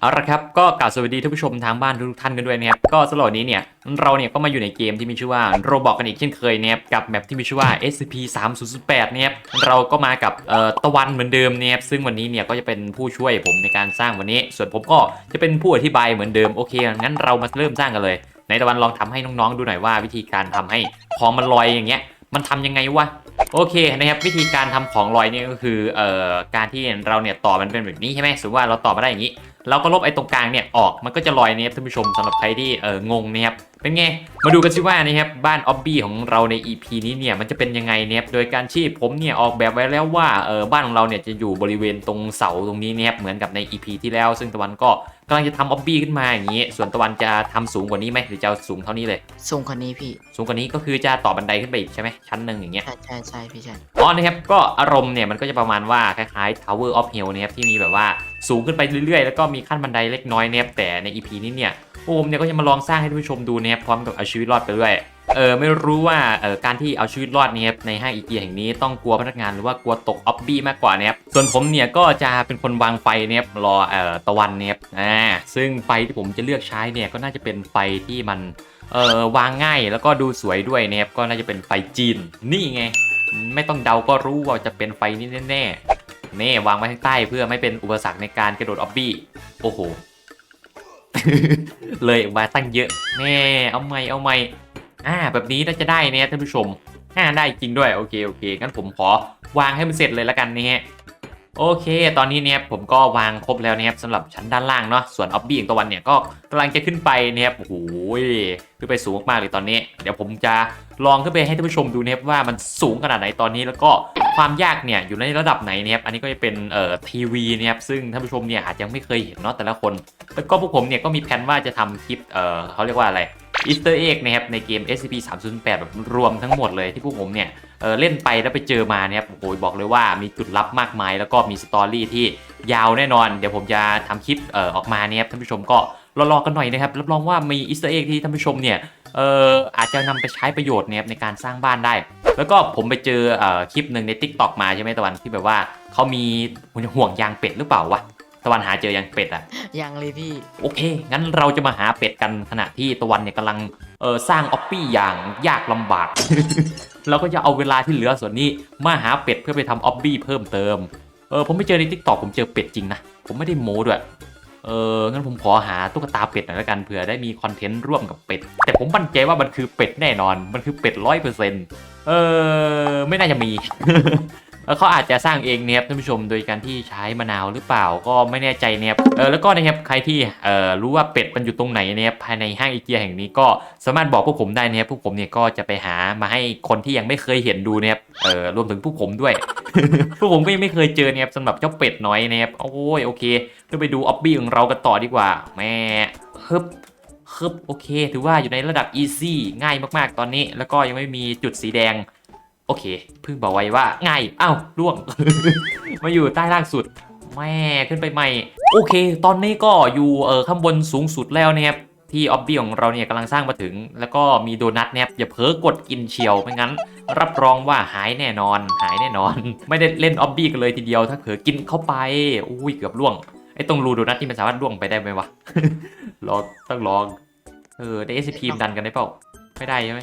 เอาละครับก็กล่าวสวัสดีท่านผู้ชมทางบ้านทุกท่านกันด้วยนะครับก็สำหรับนี้เนี่ยเราเนี่ยก็มาอยู่ในเกมที่มีชื่อว่าโรบอกกันอีกเช่นเคยนะครับกับแมปที่มีชื่อว่า SCP 3 0 8นะครับเราก็มากับเอ่อตะวันเหมือนเดิมเนะครับซึ่งวันนี้เนี่ยก็จะเป็นผู้ช่วยผมในการสร้างวันนี้ ส่วนผมก็จะเป็นผู้อธิบายเหมือนเดิมโอเคงั้นเรามาเริ่มสร้างกันเลยในตะวันลองทำให้น้องๆดูหน่อยว่าวิธีการทำให้ของมันลอยอย่างเงี้ยมันทำยังไงวะโอเคนะครับวิธีการทำของลอยเนี่ยก็คือเอ่อการที่เราเนี่ยต่อมันเป็นแบบนี้ใช่ไหมสมมติว่าเราต่อมาได้อย่างนี้เราก็ลบไอ้ตรงกลางเนี่ยออกมันก็จะลอยนะครับท่านผู้ชมสำหรับใครที่เอองงนะครับเป็นไง มาดูกันสิว่านะครับบ้านออบบี้ของเราใน EP นี้เนี่ยมันจะเป็นยังไงนะครับโดยการที่ผมเนี่ยออกแบบไว้แล้วว่าเออบ้านของเราเนี่ยจะอยู่บริเวณตรงเสาตรงนี้นะครับเหมือนกับใน EP ที่แล้ว ซึ่งตะวันก็กำลังจะทำออบบี้ขึ้นมาอย่างนี้ ส่วนตะวันจะทำสูงกว่านี้ไหมหรือจะเอาสูงเท่านี้เลย สูงคนนี้พี่ สูงกว่านี้ก็คือจะต่อบันไดขึ้นไปอีกใช่ไหมชั้นหนึ่งอย่างเงี้ย ใช่ใช่ใช่พี่ใช่อ๋อนะครับก็อารมณ์เนี่ยมันก็จะประมาณว่าคล้ายๆ Tower of Hell นะครับที่มีแบบว่า สูงขึ้นไปเรื่อยๆ แล้วก็มีขั้นบันไดเล็กน้อยนะครับแต่ใน EP นี้เนี่ยโอมเนี่ยก็จะมาลองสร้างให้ท่านผู้ชมดูนะครับพร้อมกับเอาชีวิตรอดไปด้วยเออไม่รู้ว่าเออการที่เอาชีวิตรอดเนี่ยในห้างอีเกียแห่งนี้ต้องกลัวพนักงานหรือว่ากลัวตกออบบี้มากกว่านะครับส่วนผมเนี่ยก็จะเป็นคนวางไฟเนี่ยรอเอ่อตะวันเนี่ยอ่าซึ่งไฟที่ผมจะเลือกใช้เนี่ยก็น่าจะเป็นไฟที่มันเออวางง่ายแล้วก็ดูสวยด้วยเนะครับก็น่าจะเป็นไฟจีนนี่ไง ไม่ต้องเดาก็รู้ว่าจะเป็นไฟนี้แน่ๆ นี่วางไว้ข้างใต้เพื่อไม่เป็นอุปสรรคในการกระโดดออบบี้ โอ้โห เลยออกมาตั้งเยอะแน่เอาไม่เอาไม่อ่าแบบนี้น่าจะได้เนี่ยท่านผู้ชมอ่าได้จริงด้วยโอเคโอเคงั้นผมขอวางให้มันเสร็จเลยละกันนี่ยโอเค ตอนนี้เนี่ยผมก็วางครบแล้วนะครับสำหรับชั้นด้านล่างเนาะส่วนออบบี้ของตะวันเนี่ยก็กำลังจะขึ้นไปเนี่ยโอ้โหขึ้นไปสูงมากเลยตอนนี้ เดี๋ยวผมจะ ลองขึ้นไปให้ท่านผู้ชมดูนะครับว่ามันสูงขนาดไหนตอนนี้แล้วก็ความยากเนี่ยอยู่ในระดับไหนนะครับอันนี้ก็จะเป็นเอ่อทีวีนะครับซึ่งท่านผู้ชมเนี่ยอาจจะไม่เคยเห็นเนาะแต่ละคนแล้วก็พวกผมเนี่ยก็มีแผนว่าจะทำคลิปเอ่อเขาเรียกว่าอะไรอีสเตอร์เอ็กนะครับในเกม SCP 308แบบรวมทั้งหมดเลยที่พวกผมเนี่ยเออเล่นไปแล้วไปเจอมาเนี่ยโอ้โหบอกเลยว่ามีจุดลับมากมาย แล้วก็มีสตอรี่ที่ยาวแน่นอน เดี๋ยวผมจะทำคลิปเอ่อออกมาเนี่ยท่านผู้ชมก็ รอๆกันหน่อยนะครับรับรองว่ามีอีสเตอร์เอ็กที่ท่านผู้ชมเนี่ยเอออาจจะนำไปใช้ประโยชน์เนี่ยในการสร้างบ้านได้ แล้วก็ผมไปเจอเอ่อคลิปหนึ่งใน Tik t o อกมาใช่ไหมตะวันที่แบบว่าเขามีห่วงยางเป็ดหรือเปล่าวะตะวันหาเจอยังเป็ดอะยังเลยพี่ โอเค งั้นเราจะมาหาเป็ดกันขณะที่ตะวันเนี่ยกำลังเออสร้างออปปี้อย่างยากลำบากเราก็จะเอาเวลาที่เหลือส่วนนี้มาหาเป็ดเพื่อไปทำออบบี้เพิ่มเติม เออผมไม่เจอในทิกตอกผมเจอเป็ดจริงนะ ผมไม่ได้โม้ด้วย เอองั้นผมขอหาตุ๊กตาเป็ดหน่อยละกันเผื่อได้มีคอนเทนต์ร่วมกับเป็ด แต่ผมมั่นใจว่ามันคือเป็ดแน่นอน มันคือเป็ดร้อยเปอร์เซ็นต์เออไม่น่าจะมี แล้วเขาอาจจะสร้างเองเนี่ยครับท่านผู้ชมโดยการที่ใช้มะนาวหรือเปล่าก็ไม่แน่ใจเนี่ยครับเออแล้วก็นะครับใครที่เอ่อรู้ว่าเป็ดมันอยู่ตรงไหนเนี่ยภายในห้างอีเกียแห่งนี้ก็สามารถบอกพวกผมได้นะครับพวกผมเนี่ยก็จะไปหามาให้คนที่ยังไม่เคยเห็นดูนะครับเออรวมถึงพวกผมด้วย พวกผมก็ยังไม่เคยเจอเนี่ยครับสำหรับเจ้าเป็ดน้อยนะครับโอ้ยโอเคไปดูออบบี้ของเรากันต่อดีกว่าแม่ฮึบฮึบโอเค ถือว่าอยู่ในระดับ easy ง่ายมากๆตอนนี้ แล้วก็ยังไม่มีจุดสีแดง โอเคเพิ่งบอกไว้ว่าง่ายอ้าวล่วง มาอยู่ใต้ล่างสุดแม่ขึ้นไปใหม่ โอเค ตอนนี้ก็อยู่เออข้างบนสูงสุดแล้วเนี่ยครับ ที่ออบบี้ของเราเนี่ยกำลังสร้างมาถึง แล้วก็มีโดนัทเนี่ยอย่าเพ้อกดกินเชียวไม่งั้น รับรองว่าหายแน่นอน หายแน่นอน ไม่ได้เล่นออบบี้กันเลยทีเดียวถ้าเผลอกินเข้าไปอุ้ยเกือบล่วงไอ้ตรงรูโดนัทที่มันสามารถล่วงไปได้ไหมวะลองต้องลองเออได้ SCP ดันกันได้เปล่าไม่ได้ใช่ไหม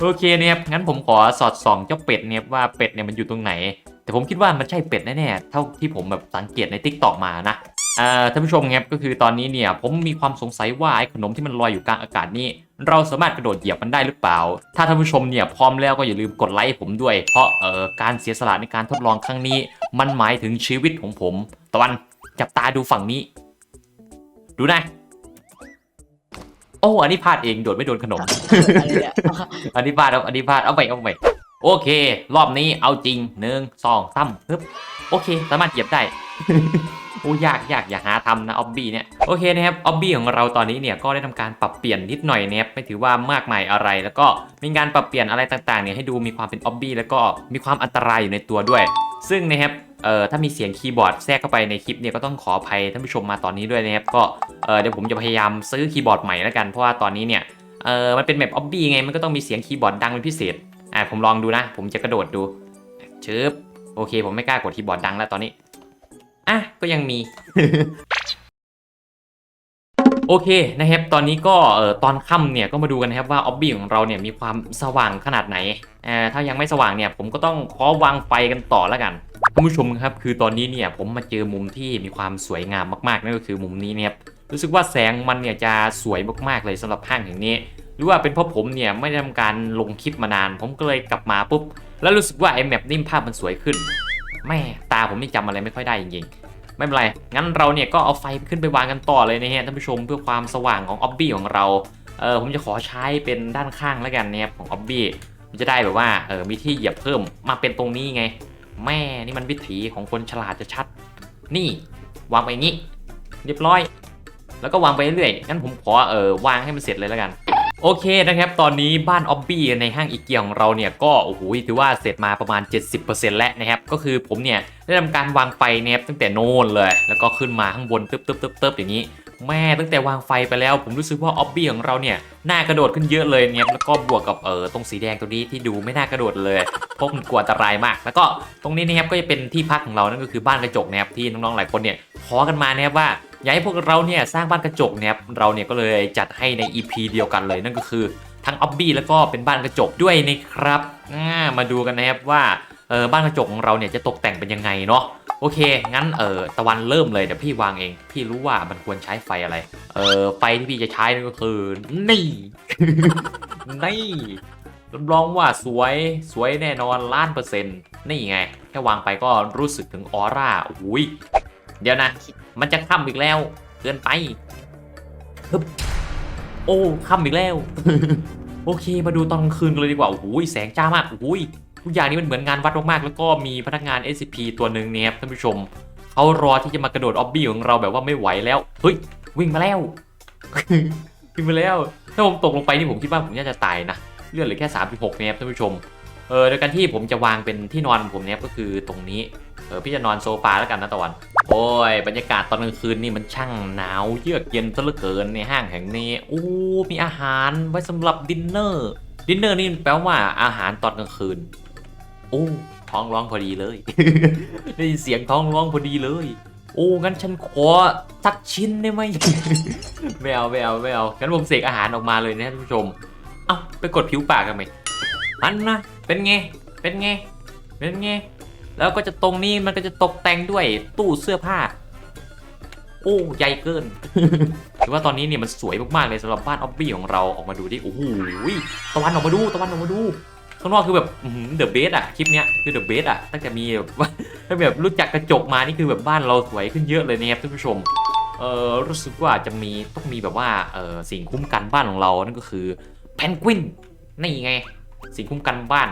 โอเคเนี่ยครับงั้นผมขอสอดส่องเจ้าเป็ดเนี่ยว่าเป็ดเนี่ยมันอยู่ตรงไหน แต่ผมคิดว่ามันใช่เป็ดแน่ๆเท่าที่ผมแบบสังเกตในทิกตอกมานะอ่า ท่านผู้ชมครับก็คือตอนนี้เนี่ยผมมีความสงสัยว่าไอ้ขนมที่มันลอยอยู่กลางอากาศนี่เราสามารถกระโดดเหยียบมันได้หรือเปล่า ถ้าท่านผู้ชมเนี่ยพร้อมแล้วก็อย่าลืมกดไลค์ให้ผมด้วย เพราะเอ่อการเสียสละในการทดลองครั้งนี้ มันหมายถึงชีวิตของผม ตะวันจับตาดูฝั่งนี้ ดูนะ โอ้อันนี้พลาดเองโดดไม่โดนขนมอะไรเนี่ยอันนี้พลาดเอาอันนี้พลาดเอาไปเอาไปโอเค รอบนี้เอาจริงหนึ่งสองสามปึ๊บโอเค สามารถเหยียบได้ โอ้ยากยากอย่าหาทำนะออบบี้เนี่ยโอเคนะครับออบบี้ของเราตอนนี้เนี่ยก็ได้ทำการปรับเปลี่ยนนิดหน่อยนะครับไม่ถือว่ามากมายอะไร แล้วก็มีการปรับเปลี่ยนอะไรต่างๆเนี่ยให้ดูมีความเป็นออบบี้แล้วก็มีความอันตรายอยู่ในตัวด้วย ซึ่งนะครับเอ่อถ้ามีเสียงคีย์บอร์ดแทรกเข้าไปในคลิปเนี่ยก็ต้องขออภัยท่านผู้ชมมาตอนนี้ด้วยนะครับก็เอ่อเดี๋ยวผมจะพยายามซื้อคีย์บอร์ดใหม่แล้วกันเพราะว่าตอนนี้เนี่ยเออมันเป็นแบบออบบี้ไงมันก็ต้องมีเสียงคีย์บอร์ดดังเป็นพิเศษอ่าผมลองดูนะ ผมจะกระโดดดูชึบโอเค ผมไม่กล้ากดคีย์บอร์ดดังแล้วตอนนี้ อะก็ยังมี โอเคนะครับตอนนี้ก็เอ่อตอนค่ำเนี่ยก็มาดูกันนะครับว่าออบบี้ของเราเนี่ยมีความสว่างขนาดไหนเอ่อถ้ายังไม่สว่างเนี่ยผมก็ต้องขอวางไฟกันต่อแล้วกันท่านผู้ชมครับ คือตอนนี้เนี่ยผมมาเจอมุมที่มีความสวยงามมากๆนั่นก็คือมุมนี้เนี่ยรู้สึกว่าแสงมันเนี่ยจะสวยมากๆเลยสำหรับห้างแห่งนี้หรือว่าเป็นเพราะผมเนี่ยไม่ได้ทำการลงคลิปมานาน ผมก็เลยกลับมาปุ๊บแล้วรู้สึกว่าไอ้แมปนิ่มภาพมันสวยขึ้นแม่ตาผมนี่จำอะไรไม่ค่อยได้จริงๆ ไม่เป็นไร งั้นเราเนี่ยก็เอาไฟขึ้นไปวางกันต่อเลยนะฮะท่านผู้ชมเพื่อความสว่างของออบบี้ของเรา เออผมจะขอใช้เป็นด้านข้างแล้วกันนะครับของออบบี้มันจะได้แบบว่าเออมีที่เหยียบเพิ่มมาเป็นตรงนี้ไง แม่นี่มันวิถีของคนฉลาดจะชัด นี่ วางไปงนี้ เรียบร้อย แล้วก็วางไปเรื่อยๆงั้นผมขอเออวางให้มันเสร็จเลยแล้วกัน โอเคนะครับ ตอนนี้บ้านออบบี้ในห้างอีเกียของเราเนี่ยก็โอ้โหถือว่าเสร็จมาประมาณ 70%แล้วนะครับ ก็คือผมเนี่ยได้ทำการวางไฟนะครับตั้งแต่โน่นเลย แล้วก็ขึ้นมาข้างบนตึ๊บตึ๊บตึ๊บตึ๊บอย่างนี้ แม่ตั้งแต่วางไฟไปแล้ว ผมรู้สึกว่าออบบี้ของเราเนี่ยน่ากระโดดขึ้นเยอะเลยเนี่ยแล้วก็บวกกับเออตรงสีแดงตัวนี้ที่ดูไม่น่ากระโดดเลยเพราะมันกลัวอันตรายมาก แล้วก็ตรงนี้นะครับก็จะเป็นที่พักของเรานั่นก็คือบ้านกระจกนะครับที่น้องๆหลายคนเนี่ยขอกันมานะครับว่า อยากให้พวกเราเนี่ยสร้างบ้านกระจกเนะครับเราเนี่ยก็เลยจัดให้ใน EP เดียวกันเลยนั่นก็คือทั้งออบบี้แล้วก็เป็นบ้านกระจกด้วยนะครับมาดูกันนะครับว่าเออบ้านกระจกของเราเนี่ยจะตกแต่งเป็นยังไงเนาะโอเค งั้นเออตะวันเริ่มเลยเดี๋ยวพี่วางเอง พี่รู้ว่ามันควรใช้ไฟอะไร เออไฟที่พี่จะใช้นั่นก็คือนี่นี่รับรองว่าสวยสวยแน่นอนล้านเปอร์เซ็นต์นี่ไง แค่วางไปก็รู้สึกถึงออร่าอุ้ย เดี๋ยวนะ มันจะค่ำอีกแล้ว เกินไปฮึบโอ้ค่ำอีกแล้ว โอเค มาดูตอนกลางคืนกันเลยดีกว่า โอ้โหแสงจ้ามาก โอ้โหทุกอย่างนี้มันเหมือนงานวัดมากๆ แล้วก็มีพนักงาน SCP ตัวหนึ่งเนี่ยครับท่านผู้ชม เขารอที่จะมากระโดดออบบี้ของเราแบบว่าไม่ไหวแล้ว เฮ้ย วิ่งมาแล้ว วิ่งมาแล้ว ถ้าผมตกลงไปนี่ผมคิดว่าผมน่าจะตายนะ เลือดเหลือแค่ 36เนี่ยครับท่านผู้ชม เออโดยการที่ผมจะวางเป็นที่นอนผมเนี่ยก็คือตรงนี้เออพี่จะนอนโซฟาแล้วกันนะตะวัน โอ้ย บรรยากาศตอนกลางคืนนี่มันช่างหนาวเยือกเย็นซะเหลือเกินในห้างแห่งนี้โอ้มีอาหารไว้สำหรับดินเนอร์ดินเนอร์นี่แปลว่าอาหารตอนกลางคืนโอ้ท้องร้องพอดีเลยได้ยินเสียงท้องร้องพอดีเลย โอ้งั้นฉันขอสักชิ้นได้ไหมไม่เอาไม่เอาไม่เอางั้นผมเสกอาหารออกมาเลยนะท่านผู้ชม เอ้าไปกดผิวปากกันไหม อันนะเป็นไง เป็นไง เป็นไง แล้วก็จะตรงนี้มันก็จะตกแต่งด้วยตู้เสื้อผ้า โอ้ใหญ่เกินถือว่าตอนนี้เนี่ยมันสวยมากๆเลยสำหรับบ้านออบบี้ของเราออกมาดูดิโอ้โหตะวันออกมาดูตะวันออกมาดูข้างนอกคือแบบเดอะเบสอะคลิปเนี้ยคือเดอะเบสอะตั้งแต่มีแบบว่าตั้งแต่แบบรู้จักกระจกมานี่คือแบบบ้านเราสวยขึ้นเยอะเลยนะครับท่านผู้ชมเออรู้สึกว่าจะมีต้องมีแบบว่าเออสิ่งคุ้มกันบ้านของเรานั่นก็คือแพนกวินนี่ไง สิ่งคุ้มกันบ้าน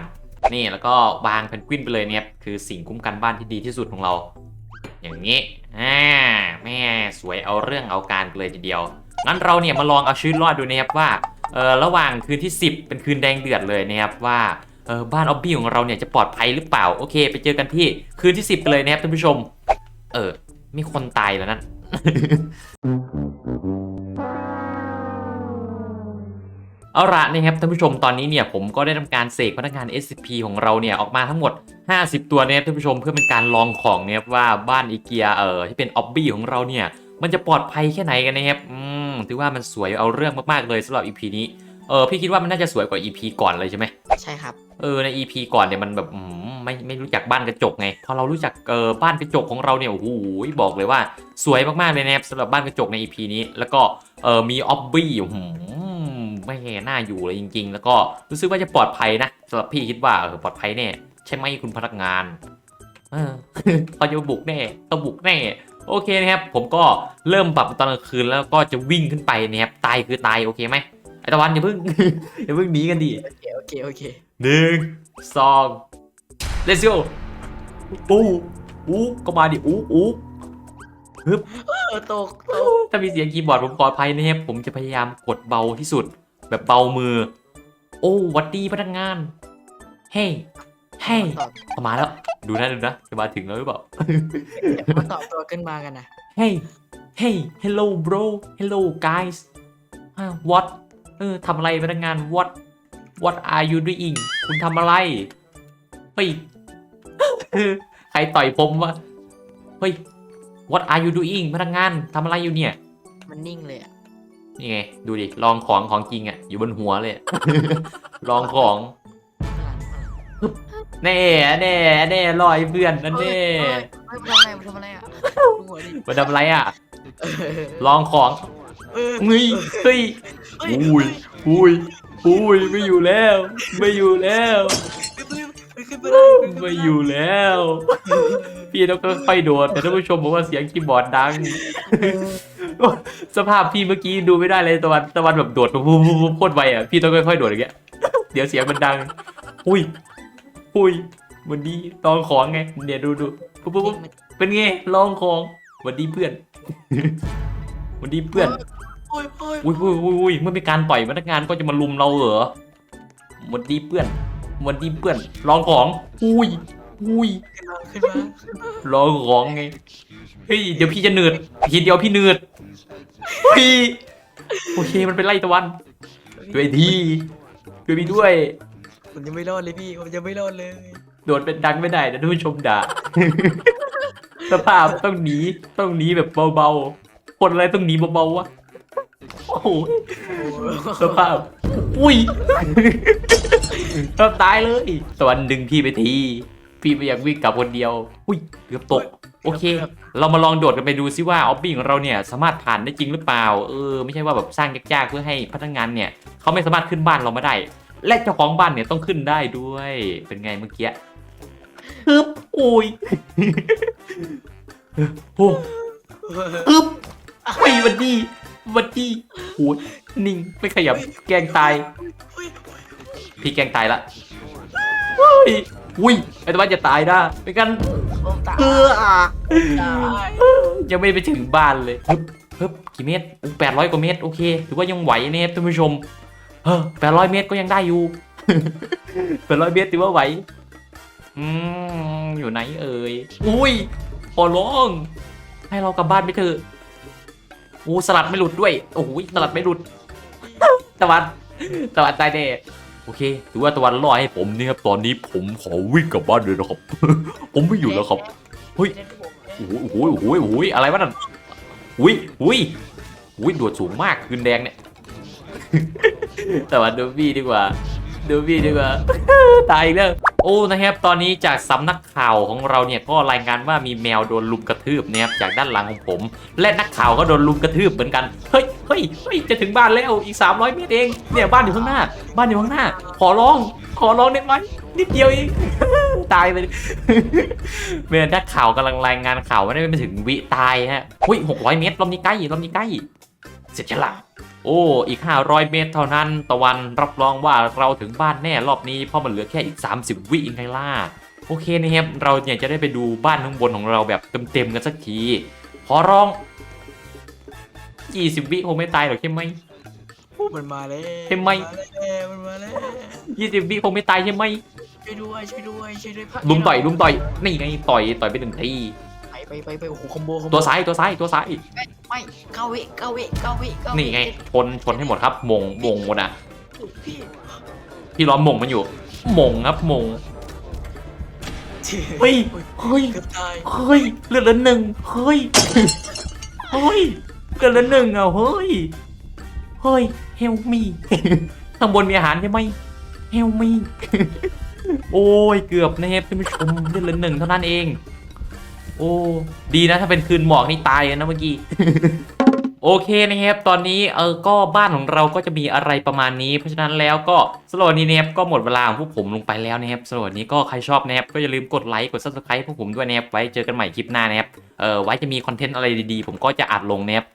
นี่แล้วก็วางเพนกวินไปเลยเนี่ยคือสิ่งคุ้มกันบ้านที่ดีที่สุดของเรา อย่างนี้อ่าแม่สวยเอาเรื่องเอาการเลยทีเดียวงั้นเราเนี่ยมาลองเอาชีวิตรอดดูนะครับว่าเออระหว่างคืนที่ 10 เป็นคืนแดงเดือดเลยนะครับว่าเออบ้านออบบี้ของเราเนี่ยจะปลอดภัยหรือเปล่าโอเค ไปเจอกันที่คืนที่ 10กันเลยนะครับท่านผู้ชม เออมีคนตายแล้วนั่น เอาละนะครับท่านผู้ชมตอนนี้เนี่ยผมก็ได้ทำการเสกพนักงาน SCP ของเราเนี่ยออกมาทั้งหมด 50 ตัวนะครับท่านผู้ชมเพื่อเป็นการลองของเนี่ยว่าบ้านอีเกียเออที่เป็นออบบี้ของเราเนี่ยมันจะปลอดภัยแค่ไหนกันนะครับอืมถือว่ามันสวยเอาเรื่องมากๆเลยสำหรับ EP นี้เออพี่คิดว่ามันน่าจะสวยกว่า EP ก่อนเลยใช่ไหมใช่ครับเออใน EP ก่อนเนี่ยมันแบบอืมไม่ไม่รู้จักบ้านกระจกไงพอเรารู้จักเออบ้านกระจกของเราเนี่ยโอ้โหบอกเลยว่าสวยมากๆเลยนะครับสำหรับบ้านกระจกใน EP นี้ แล้วก็เออมีออบบี้โอ้โห ไม่แน่าอยู่เลยจริง ๆ แล้วก็รู้สึกว่าจะปลอดภัยนะสำหรับพี่คิดว่าเออปลอดภัยแน่ใช่ไหมคุณพนักงานเออเขาจะบุกแน่ต้องบุกแน่โอเคนะครับ ผมก็เริ่มปรับตอนกลางคืนแล้วก็จะวิ่งขึ้นไปนะครับตายคือตายโอเคไหมไอตะวันอย่าเพิ่งอย่าเพิ่งหนีกันดิโอเคโอเคโอเคหนึ่งสอง let's go อู้อู้ก็มาดิอู้อู้เออตกตกถ้ามีเสียงคีย์บอร์ดผมปลอดภัยนะครับผมจะพยายามกดเบาที่สุด แบบเบามือ โอ้หวัดดีพนักงาน เฮ้เฮ้ตอบเข้ามาแล้ว ดูนะดูนะจะมาถึงแล้วหรือเปล่าเดี๋ยวมาตอบตัวขึ้นมากันนะ Hey Hey Hello bro Hello guys อ่า What เออทำอะไรพนักงาน What What are you doing คุณทำอะไร เฮ้ย ใครต่อยผมวะ เฮ้ย What are you doing พนักงานทำอะไรอยู่เนี่ย มันนิ่งเลยอะ นี่ไง ดูดิ ลองของของจริงอะ อยู่บนหัวเลย ลองของ แน่แน่แน่ลอยเพื่อนนั่นแน่ไม่ทำอะไรมันทำอะไรอะดูหัวดิมาทำอะไรอะเออลองของเออเฮ้ยเฮ้ยเอ้ยอุ้ยอุ้ยอุ้ยไม่อยู่แล้ว ไม่อยู่แล้ว ขึ้นไปได้ขึ้นปไม่ด้อยู่แล้ว พี่ต้องค่อยๆโดดแต่ท่านผู้ชมบอกว่าเสียงคีย์บอร์ดดัง สภาพพี่เมื่อกี้ดูไม่ได้เลยตะวันตะวันแบบโดดปุ๊บปุ๊บปุ๊บโคตรไวอะพี่ต้องค่อยๆโดดอย่างเงี้ย เดี๋ยวเสียงมันดัง อุ้ยอุ้ยวันนี้ลองของไงเดี๋ยวดูดูปุ๊บปุ๊บปุ๊บเป็นไงลองของวันดีเพื่อน วันดีเพื่อนโอ้ยโอ้ยอุ้ยอุ้ยอุ้ยอุ้ยเมื่อมีการต่อยพนักงานก็จะมาลุมเราเหรอวันดีเพื่อนวันดีเพื่อนลองของ อุ้ยอุ้ยขึ้นมาขึ้นมาลองของไงเฮ้ยเดี๋ยวพี่จะเนืดทีเดียวพี่เนืด พี่โอเคมันเป็นไล่ตะวันด้วยทีด้วยพี่ด้วย ผมยังไม่รอดเลยพี่ผมยังไม่รอดเลยโดดเป็นดังไม่ได้นะท่านผู้ชมด่า สภาพต้องหนี ต้องหนีแบบเบาๆ คนอะไรต้องหนีเบาๆวะ โอ้โห สภาพ อุ้ยก็ตายเลยตะวันดึงพี่ไปที พี่ไม่อยากวิ่งกลับคนเดียว อุ้ยเกือบตก โอเค เรามาลองโดดกันไปดูซิว่าออบบี้ของเราเนี่ยสามารถผ่านได้จริงหรือเปล่า เออไม่ใช่ว่าแบบสร้างยากๆเพื่อให้พนักงานเนี่ยเขาไม่สามารถขึ้นบ้านเรามาได้ และเจ้าของบ้านเนี่ยต้องขึ้นได้ด้วยเป็นไงเมื่อกี้ฮึบโอ้ยโอ้ฮึบไอ้ยวันดีวันดีโอ้ยนิ่งไม่ขยับแกล้งตาย พี่แกล้งตายละ เฮ้ยอุ้ยไอ้ตะวันจะตายนะไม่กันผมตายเอออะตายยังไม่ไปถึงบ้านเลยฮึบฮึบกี่เมตรแปดร้อยกว่าเมตรโอเคถือว่ายังไหวเนี่ยท่านผู้ชมเออแปดร้อยเมตรก็ยังได้อยู่ แปดร้อยเมตรถือว่าไหวอืมอยู่ไหนเอ่ยอุ้ยขอร้องให้เรากลับบ้านไปเถอะอู้สลัดไม่หลุดด้วย โอ้โหสลัดไม่หลุด ตะวันตะวันตายแน่ โอเคถือว่าตะวันรอให้ผมนี่ครับตอนนี้ผมขอวิ่งกลับบ้านเลยนะครับ ผมไม่อยู่แล้วครับเฮ้ยโอ้โหโอ้โหโอ้โหโอ้โหอะไรวะนั่นอุ้ยอุ้ยอุ้ยดวดสูงมากคืนแดงเนี่ยแต่ว่าดูบี้ดีกว่าดูบี้ดีกว่าตายอีกแล้ว โอ้นะครับตอนนี้จากสำนักข่าวของเราเนี่ยก็รายงานว่ามีแมวโดนลุมกระทืบนะครับจากด้านหลังของผม และนักข่าวก็โดนลุมกระทืบเหมือนกันเฮ้ยเฮ้ยเฮ้ยจะถึงบ้านแล้วอีก 300 เมตรเองเนี่ยบ้านอยู่ข้างหน้า บ้านอยู่ข้างหน้า ขอร้องขอร้องได้ไหมนิดเดียวเอง ตายไปเมื่อนักข่าวกำลังรายงานข่าวว่าได้ไม่ถึงวิตายฮะหุ้ยหกร้อยเมตรรอบนี้ใกล้รอบนี้ใกล้เสร็จฉละ โอ้ อีก 500 เมตรเท่านั้น ตะวันรับรองว่าเราถึงบ้านแน่รอบนี้เพราะมันเหลือแค่อีก 30 วิเองไงล่ะโอเคนะครับเราเนี่ยจะได้ไปดูบ้านข้างบนของเราแบบเต็มๆกันสักทีขอร้อง 20 วิคงไม่ตายหรอกใช่ไหม มันมาแล้วเห็นไหมมันมาแล้ว20 วิคงไม่ตายใช่ไหมช่วยด้วยช่วยด้วยช่วยด้วยพักลุมต่อยลุมต่อยนี่ไงต่อยต่อยไปหนึ่งทีไปไปไปไปโอ้โหคอมโบคอมโบตัวซ้ายตัวซ้ายตัวซ้าย ไม่เก้าวิเก้าวิเก้าวิเก้าวินี่ไงชนชนให้หมดครับมงมงหมดอะพี่พี่ล้อมมงมันอยู่มงครับมงเฮ้ยเฮ้ยเกือบตายเฮ้ยเลือดละหนึ่งเฮ้ยเฮ้ยเลือดละหนึ่งอะเฮ้ยเฮ้ยเฮลมีข้างบนมีอาหารใช่ไหมเฮลมีโอ้ยเกือบนะครับท่านผู้ชมเลือดละหนึ่งเท่านั้นเอง โอ้ ดีนะถ้าเป็นคืนหมอกนี่ตายเลยนะเมื่อกี้ โอเคนะครับ ตอนนี้เออก็บ้านของเราก็จะมีอะไรประมาณนี้ เพราะฉะนั้นแล้วก็สโลวนี้นะครับก็หมดเวลาของพวกผมลงไปแล้วนะครับสำหรับวันนี้ก็ใครชอบนะครับก็อย่าลืมกดไลค์กด subscribe พวกผมด้วยนะครับไว้เจอกันใหม่คลิปหน้านะครับเออไว้จะมีคอนเทนต์อะไรดีๆ ผมก็จะอัดลงนะครับ